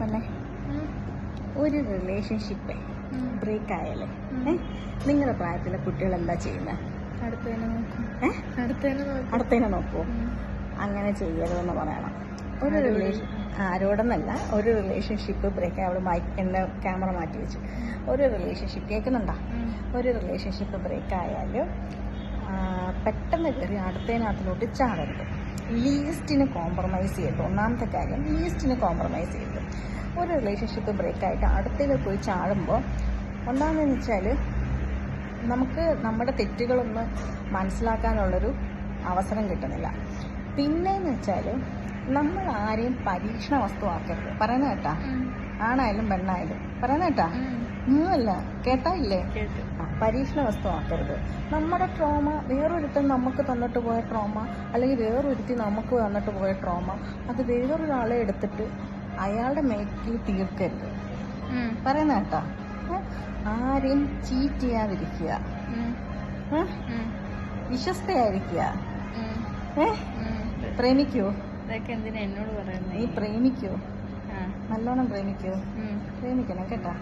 പിന്നെ ഒരു relationship break ആയാലേ. നിങ്ങളുടെ പ്രായത്തിലെ കുട്ടികൾ എന്താ ചെയ്യുന്നത് അടുത്തേനെ നോക്കൂ. അടുത്തതിനെ. അങ്ങനെ ചെയ്യരുതെന്ന് പറയണം. ഒരു റിലേഷൻ ആരോടെന്നല്ല ഒരു റിലേഷൻഷിപ്പ് ബ്രേക്ക് അവിടെ മൈക്ക് എന്നെ ക്യാമറ മാറ്റി വെച്ചു. ഒരു റിലേഷൻഷിപ്പ് കേൾക്കുന്നുണ്ടോ? ഒരു റിലേഷൻഷിപ്പ് ബ്രേക്ക് ആയാലും പെട്ടെന്ന് കയറി അടുത്തതിനകത്തിലോട്ട് ചാടരുത്. ലീസ്റ്റിന് കോംപ്രമൈസ് ചെയ്യരുത് ഒന്നാമത്തെ കാര്യം ലീസ്റ്റിന് കോംപ്രമൈസ് ചെയ്യരുത് ഒരു റിലേഷൻഷിപ്പ് ബ്രേക്കായിട്ട് അടുത്തതിൽ പോയി ചാടുമ്പോൾ ഒന്നാമെന്ന് വെച്ചാൽ നമുക്ക് നമ്മുടെ തെറ്റുകളൊന്ന് മനസ്സിലാക്കാനുള്ളൊരു അവസരം കിട്ടുന്നില്ല. പിന്നെയെന്ന് വെച്ചാൽ നമ്മൾ ആരെയും പരീക്ഷണ വസ്തുവാക്കരുത്. പറയുന്ന കേട്ടാ. ആണായാലും പെണ്ണായാലും. പറയുന്ന കേട്ടാ? ഒന്നുമല്ല. കേട്ടാ. ഇല്ലേ പരീക്ഷണ വസ്തുവാക്കരുത്. നമ്മുടെ ട്രോമ വേറൊരുത്തൻ നമുക്ക് തന്നിട്ട് പോയ ട്രോമ അല്ലെങ്കിൽ വേറൊരുത്തി നമുക്ക് തന്നിട്ട് പോയ ട്രോമ അത് വേറൊരാളെ എടുത്തിട്ട് അയാളുടെ മേക്കിൽ തീർക്കരുത്. പറയുന്ന കേട്ടാ? ആരെയും ചീറ്റ് ചെയ്യാതിരിക്കുക? വിശ്വസ്തയായിരിക്കുക. ഏ? പ്രേമിക്കോ. ഇതൊക്കെ എന്തിനാ എന്നോട് നീ പ്രേമിക്കോ? നല്ലോണം പ്രേമിക്കോ? ഉം. പ്രേമിക്കണം കേട്ടോ.